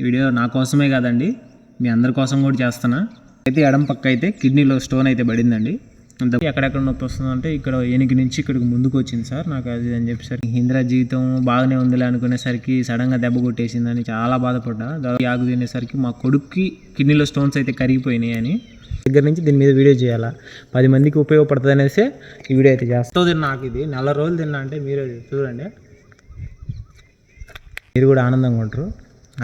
ఈ వీడియో నా కోసమే కాదండి మీ అందరి కోసం కూడా చేస్తున్నా. అయితే ఎడం పక్క అయితే కిడ్నీలో స్టోన్ అయితే పడిందండి. అంత ఎక్కడెక్కడ నొప్పి వస్తుందంటే ఇక్కడ ఎనికి నుంచి ఇక్కడికి ముందుకు వచ్చింది సార్ నాకు అది అని చెప్పేసరికి హింద్రా జీవితం బాగానే ఉందిలే అనుకునేసరికి సడన్గా దెబ్బ కొట్టేసిందని చాలా బాధపడ్డా. యాగు తినేసరికి మా కొడుక్కి కిడ్నీలో స్టోన్స్ అయితే కరిగిపోయినాయి అని. దగ్గర నుంచి దీని మీద వీడియో చేయాలా? పది మందికి ఉపయోగపడుతుంది అనేసి ఈ వీడియో అయితే చేస్తాం. తిన్నా నాకు ఇది. నెల రోజులు తిన్నా అంటే మీరు చూడండి. మీరు కూడా ఆనందంగా ఉంటారు.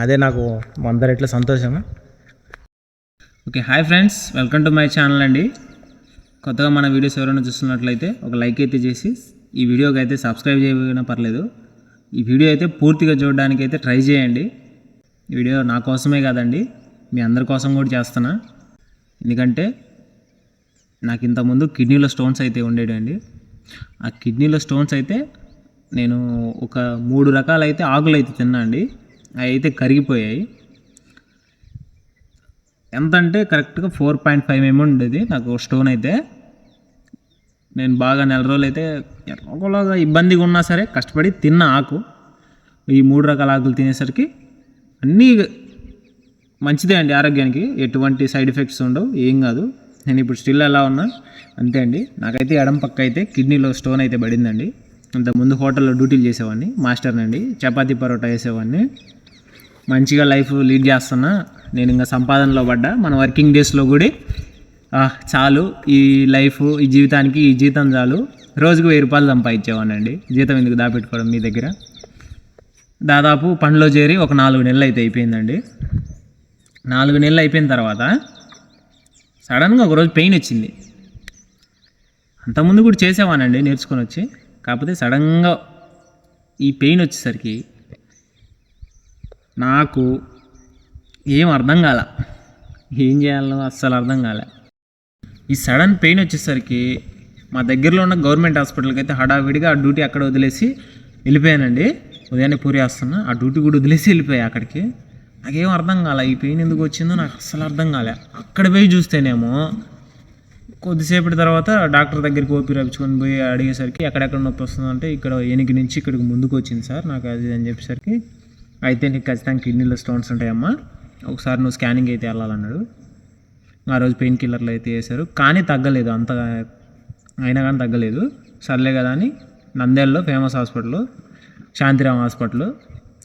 అదే నాకు వంద రెట్ల సంతోషం okay hi friends welcome to my channel అండి. కొత్తగా మన వీడియోస్ ఎవరైనా చూస్తున్నట్లయితే ఒక లైక్ అయితే చేసి ఈ వీడియోకి అయితే సబ్స్క్రైబ్ చేయకపోయినా పర్లేదు. ఈ వీడియో అయితే పూర్తిగా చూడడానికి అయితే ట్రై చేయండి. ఈ వీడియో నా కోసమే కాదండి మీ అందరి కోసం కూడా చేస్తున్నా. ఎందుకంటే నాకు ఇంతకుముందు కిడ్నీలో స్టోన్స్ అయితే ఉండేటండి ఆ కిడ్నీలో స్టోన్స్ అయితే నేను ఒక మూడు రకాలైతే ఆకులు అయితే తిన్నా అండి అవి అయితే కరిగిపోయాయి. ఎంత అంటే కరెక్ట్గా ఫోర్ పాయింట్ ఫైవ్ ఏమో ఉండేది నాకు స్టోన్ అయితే. నేను బాగా నెల రోజులు అయితే ఒకలాగా ఇబ్బందిగా ఉన్నా సరే కష్టపడి తిన్న ఆకు. ఈ మూడు రకాల ఆకులు తినేసరికి అన్నీ మంచిదే అండి ఆరోగ్యానికి. ఎటువంటి సైడ్ ఎఫెక్ట్స్ ఉండవు ఏం కాదు. నేను ఇప్పుడు స్టిల్ ఎలా ఉన్నా అంతే అండి. నాకైతే ఎడం పక్క అయితే కిడ్నీలో స్టోన్ అయితే పడిందండి. అంత ముందు హోటల్లో డ్యూటీలు చేసేవాడిని మాస్టర్నండి చపాతీ పరోటా వేసేవాడిని మంచిగా లైఫ్ లీడ్ చేస్తున్నా. నేను ఇంకా సంపాదనలో పడ్డా. మన వర్కింగ్ డేస్లో కూడా చాలు. ఈ లైఫ్ ఈ జీవితానికి ఈ జీతం చాలు. రోజుకు వెయ్యి రూపాయలు సంపాదించేవానండి జీతం ఎందుకు దాపెట్టుకోవడం మీ దగ్గర? దాదాపు పనిలో చేరి ఒక నాలుగు నెలలు అయితే అయిపోయిందండి. నాలుగు నెలలు అయిపోయిన తర్వాత సడన్గా ఒకరోజు పెయిన్ వచ్చింది. అంతకుముందు కూడా చేసేవానండి నేర్చుకొని వచ్చి. కాకపోతే సడన్గా ఈ పెయిన్ వచ్చేసరికి నాకు ఏం అర్థం కాల. ఏం చేయాలో అస్సలు అర్థం కాలే. ఈ సడన్ పెయిన్ వచ్చేసరికి మా దగ్గరలో ఉన్న గవర్నమెంట్ హాస్పిటల్కి అయితే హడావిడిగా ఆ డ్యూటీ అక్కడ వదిలేసి వెళ్ళిపోయానండి. ఉదయాన్నే పూరి వస్తున్నా ఆ డ్యూటీ కూడా వదిలేసి వెళ్ళిపోయా అక్కడికి. నాకేం అర్థం కాలే ఈ పెయిన్ ఎందుకు వచ్చిందో నాకు అస్సలు అర్థం కాలే. అక్కడ పోయి చూస్తేనేమో కొద్దిసేపటి తర్వాత డాక్టర్ దగ్గరికి ఓపి రప్పించుకొని పోయి అడిగేసరికి ఎక్కడెక్కడ నొప్పి వస్తుందంటే ఇక్కడ ఎనికి నుంచి ఇక్కడికి ముందుకు వచ్చింది సార్. నాకు అది అని చెప్పేసరికి అయితే నీకు ఖచ్చితంగా కిడ్నీలో స్టోన్స్ ఉంటాయమ్మా. ఒకసారి నువ్వు స్కానింగ్ అయితే వెళ్ళాలన్నాడు. ఆ రోజు పెయిన్ కిల్లర్లు అయితే వేశారు. కానీ తగ్గలేదు అంతగా అయినా కానీ తగ్గలేదు. సర్లే కదా అని నంద్యాలలో ఫేమస్ హాస్పిటల్ శాంతిరామ్ హాస్పిటల్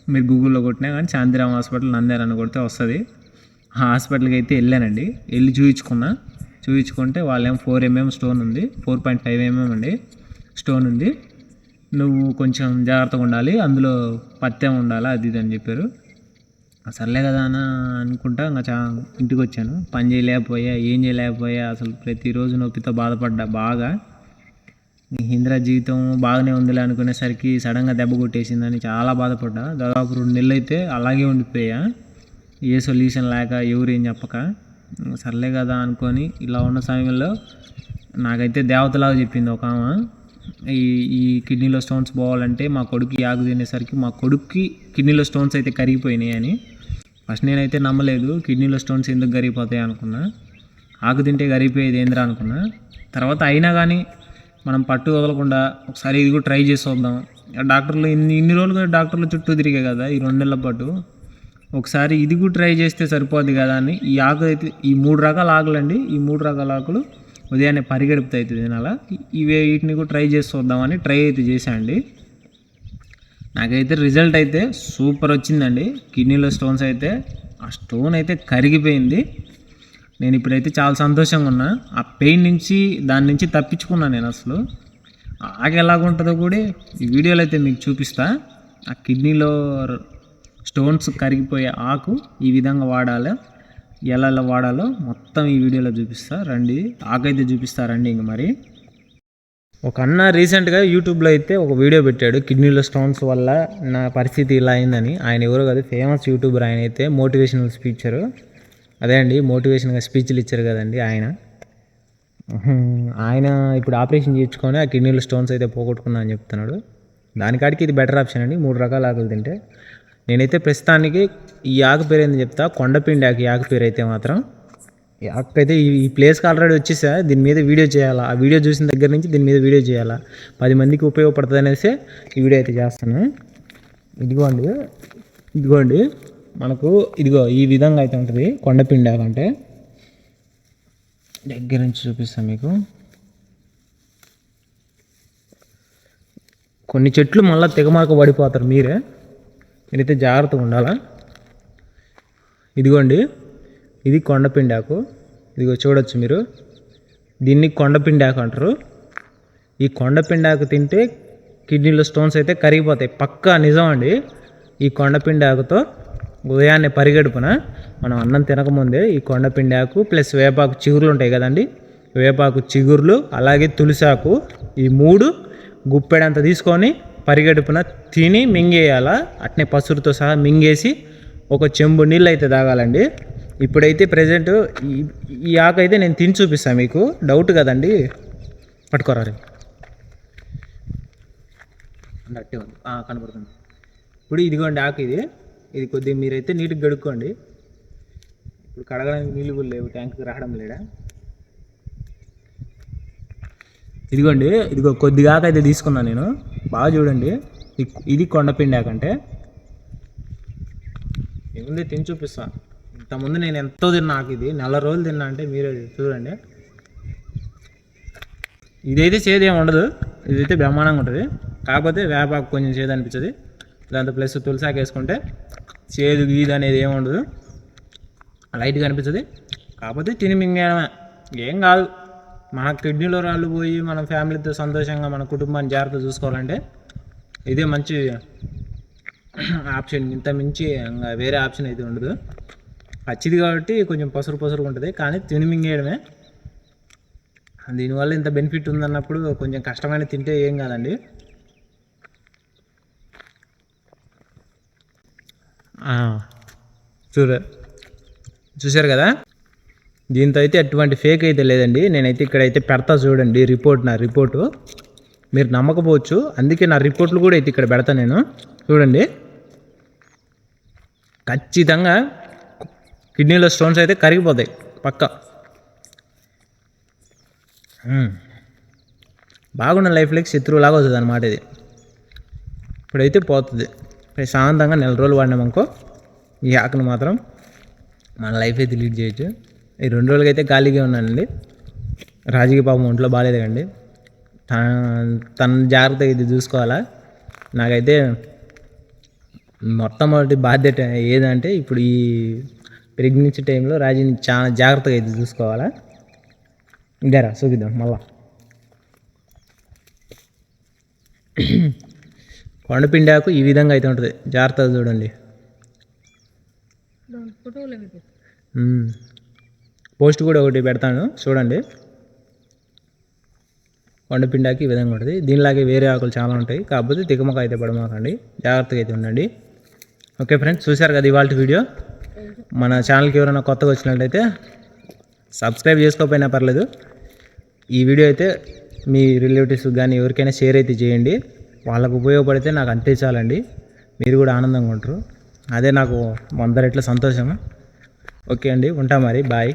మీరు గూగుల్లో కొట్టినా కానీ శాంతిరామ్ హాస్పిటల్ నంద్యాల అని కొడితే వస్తుంది. ఆ హాస్పిటల్కి అయితే వెళ్ళానండి. వెళ్ళి చూయించుకున్నా. చూయించుకుంటే వాళ్ళేమో ఫోర్ ఎంఎం స్టోన్ ఉంది. ఫోర్ పాయింట్ ఫైవ్ ఎంఎం అండి. స్టోన్ ఉంది. నువ్వు కొంచెం జాగ్రత్తగా ఉండాలి అందులో పత్యం ఉండాలి అది ఇది అని చెప్పారు. సర్లే కదా అని అనుకుంటా ఇంకా చా ఇంటికి వచ్చాను. పని చేయలేకపోయా ఏం చేయలేకపోయా అసలు ప్రతిరోజు నొప్పితో బాధపడ్డా బాగా. ఈ జీవితం బాగానే ఉందిలే అనుకునేసరికి సడన్గా దెబ్బ కొట్టేసిందని చాలా బాధపడ్డా. దాదాపు రెండు నెలలు అయితే అలాగే ఉండిపోయా. ఏ సొల్యూషన్ లేక ఎవరు ఏం చెప్పక. సర్లే కదా అనుకొని ఇలా ఉన్న సమయంలో నాకైతే దేవతలాగా చెప్పింది ఒక ఆమె. ఈ ఈ కిడ్నీలో స్టోన్స్ పోవాలంటే మా కొడుకు యాగు తినేసరికి మా కొడుక్కి కిడ్నీలో స్టోన్స్ అయితే కరిగిపోయినాయి అని. ఫస్ట్ నేనైతే నమ్మలేదు కిడ్నీలో స్టోన్స్ ఎందుకు కరిగిపోతాయి అనుకున్నా. ఆకు తింటే కరిగిపోయేది ఏంద్రా అనుకున్నా. తర్వాత అయినా కానీ మనం పట్టు వదలకుండా ఒకసారి ఇది కూడా ట్రై చేసి వద్దాం డాక్టర్లు ఇన్ని ఇన్ని రోజులుగా డాక్టర్ల చుట్టూ తిరిగే కదా ఈ రెండు నెలల పాటు. ఒకసారి ఇది కూడా ట్రై చేస్తే సరిపోద్ది కదా అని ఈ ఆకు అయితే ఈ మూడు రకాల ఆకులండి ఈ మూడు రకాల ఆకులు ఉదయాన్నే పరిగెడుపుతా అయితే తినాలా ఇవే వీటిని కూడా ట్రై చేసి చూద్దామని ట్రై అయితే చేశాండి నాకైతే రిజల్ట్ అయితే సూపర్ వచ్చిందండి. కిడ్నీలో స్టోన్స్ అయితే ఆ స్టోన్ అయితే కరిగిపోయింది. నేను ఇప్పుడైతే చాలా సంతోషంగా ఉన్నా. ఆ పెయిన్ నుంచి దాని నుంచి తప్పించుకున్నాను నేను అసలు. ఆగ ఎలాగుంటుందో కూడా ఈ వీడియోలో అయితే మీకు చూపిస్తా. ఆ కిడ్నీలో స్టోన్స్ కరిగిపోయే ఆకు ఈ విధంగా వాడాలి. ఎలా ఎలా వాడాలో మొత్తం ఈ వీడియోలో చూపిస్తా. రండి. ఆకైతే అయితే చూపిస్తా. రండి ఇంక మరి. ఒక అన్న రీసెంట్గా యూట్యూబ్లో అయితే ఒక వీడియో పెట్టాడు. కిడ్నీలో స్టోన్స్ వల్ల నా పరిస్థితి ఇలా అయిందని. ఆయన ఎవరో కాదు ఫేమస్ యూట్యూబర్ ఆయన అయితే మోటివేషనల్ స్పీచరు. అదే అండి మోటివేషన్గా స్పీచ్లు ఇచ్చారు కదండి ఆయన. ఆయన ఇప్పుడు ఆపరేషన్ చేయించుకొని ఆ కిడ్నీలో స్టోన్స్ అయితే పోగొట్టుకున్నా అని చెప్తున్నాడు. దానికాడికి ఇది బెటర్ ఆప్షన్ అండి. మూడు రకాల ఆకులు తింటే. నేనైతే ప్రస్తుతానికి ఈ ఆకు పేరు ఏంది చెప్తా? కొండపిండి ఆకు ఆకు పేరు అయితే మాత్రం. యాకైతే ఈ ప్లేస్కి ఆల్రెడీ వచ్చేసా? దీని మీద వీడియో చేయాలా? ఆ వీడియో చూసిన దగ్గర నుంచి దీని మీద వీడియో చేయాలా? పది మందికి ఉపయోగపడుతుంది అనేసి ఈ వీడియో అయితే చేస్తాను. ఇదిగోండి. ఇదిగోండి. మనకు ఇదిగో ఈ విధంగా అయితే ఉంటుంది. కొండపిండి అంటే. దగ్గర నుంచి చూపిస్తాను మీకు. కొన్ని చెట్లు మళ్ళీ తెగమాక పడిపోతారు మీరే. మీరైతే జాగ్రత్తగా ఉండాలా? ఇదిగోండి. ఇది కొండపిండాకు. ఇదిగో చూడొచ్చు మీరు. దీన్ని కొండపిండాకు అంటారు. ఈ కొండపిండాకు తింటే కిడ్నీలో స్టోన్స్ అయితే కరిగిపోతాయి. పక్కా నిజం అండి. ఈ కొండపిండాకుతో ఉదయాన్నే పరిగెడుపున మనం అన్నం తినకముందే ఈ కొండపిండాకు ప్లస్ వేపాకు చిగుర్లు ఉంటాయి కదండి. వేపాకు చిగుర్లు అలాగే తులసాకు ఈ మూడు గుప్పెడంత తీసుకొని పరిగెడుపున తిని మింగేయాలా? అట్నే పసురుతో సహా మింగేసి ఒక చెంబు నీళ్ళు అయితే తాగాలండి. ఇప్పుడైతే ప్రజెంట్ ఈ ఈ ఆకు అయితే నేను తిని చూపిస్తాను మీకు. డౌట్ కదండి? పట్టుకోరా రే. అన్నట్టే ఉంది. కనబడుతుంది. ఇప్పుడు ఇదిగోండి ఆకు ఇది. ఇది కొద్దిగా మీరైతే నీట్గా గడుక్కోండి. ఇప్పుడు కడగడానికి నీళ్ళు కూడా లేవు. ట్యాంక్కి రావడం లేడా? ఇదిగోండి. ఇదిగో కొద్దిగా ఆకు అయితే తీసుకున్నాను నేను. బాగా చూడండి. ఇది కొండపిండి ఆకంటే. ఏముంది? తిని చూపిస్తాను ఇంతకుముందు నేను ఎంతో తిన్నా నాకు ఇది. నెల రోజులు తిన్నా అంటే మీరే చూడండి. ఇదైతే చేదు ఏమి ఉండదు. ఇదైతే బ్రహ్మాండంగా ఉంటుంది. కాకపోతే వేపాకు కొంచెం చేదు అనిపించదు. దాంతో ప్లస్ తులసాకు వేసుకుంటే చేదు గీదు అనేది ఏమి ఉండదు. లైట్గా అనిపించదు. కాకపోతే తిని మింగేయడమే. ఏం కాదు. మన కిడ్నీలో రాళ్ళు పోయి మన ఫ్యామిలీతో సంతోషంగా మన కుటుంబాన్ని జాగ్రత్త చూసుకోవాలంటే ఇదే మంచి ఆప్షన్. ఇంత మించి వేరే ఆప్షన్ అయితే ఉండదు. పచ్చిది కాబట్టి కొంచెం పసురు పసురుగా ఉంటుంది. కానీ తిని మింగేయడమే. దీనివల్ల ఇంత బెనిఫిట్ ఉందన్నప్పుడు కొంచెం కష్టమైన తింటే ఏం కాదండి. చూడ. చూశారు కదా? దీంతో అయితే ఎటువంటి ఫేక్ అయితే లేదండి. నేనైతే ఇక్కడైతే పెడతా చూడండి రిపోర్ట్ నా రిపోర్టు మీరు నమ్మకపోవచ్చు. అందుకే నా రిపోర్ట్లు కూడా అయితే ఇక్కడ పెడతా నేను. చూడండి. ఖచ్చితంగా కిడ్నీలో స్టోన్స్ అయితే కరిగిపోతాయి. పక్క. బాగున్న లైఫ్లోకి శత్రువులాగా వస్తుంది అనమాట ఇది. ఇప్పుడైతే పోతుంది. ప్రశాంతంగా నెల రోజులు వాడినామనుకో ఈ ఆకును మాత్రం మన లైఫ్ అయితే లీడ్ చేయొచ్చు. ఈ రెండు రోజులకైతే ఖాళీగా ఉన్నానండి. రాజకీయ పాపం ఒంట్లో బాగాలేదు కండి తన తన జాగ్రత్తగా ఇది చూసుకోవాలా? నాకైతే మొట్టమొదటి బాధ్యత ఏదంటే ఇప్పుడు ఈ ప్రెగ్నెన్సీ టైంలో రాజీని చాలా జాగ్రత్తగా ఇది చూసుకోవాలా? ఇదేరా చూపిద్దాం మళ్ళా. కొండపిండాకు ఈ విధంగా అయితే ఉంటుంది. జాగ్రత్తగా చూడండి. పోస్ట్ కూడా ఒకటి పెడతాను చూడండి. వండపిండాకి ఈ విధంగా ఉంటుంది. దీనిలాగే వేరే ఆకులు చాలా ఉంటాయి. కాకపోతే తికమక అయితే పడమాకండి. జాగ్రత్తగా అయితే ఉండండి. ఓకే ఫ్రెండ్స్ చూశారు కదా ఇవాళ వీడియో? మన ఛానల్కి ఎవరైనా కొత్తగా వచ్చినట్లయితే సబ్స్క్రైబ్ చేసుకోకపోయినా పర్లేదు. ఈ వీడియో అయితే మీ రిలేటివ్స్ కానీ ఎవరికైనా షేర్ అయితే చేయండి. వాళ్ళకు ఉపయోగపడితే నాకు అంతే చాలండి. మీరు కూడా ఆనందంగా ఉంటారు. అదే నాకు వంద రెట్ల సంతోషం ఓకే అండి ఉంటా మరి. బాయ్.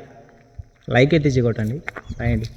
లైక్ అయితే చేయకొట్టండి బాయ్ అండి.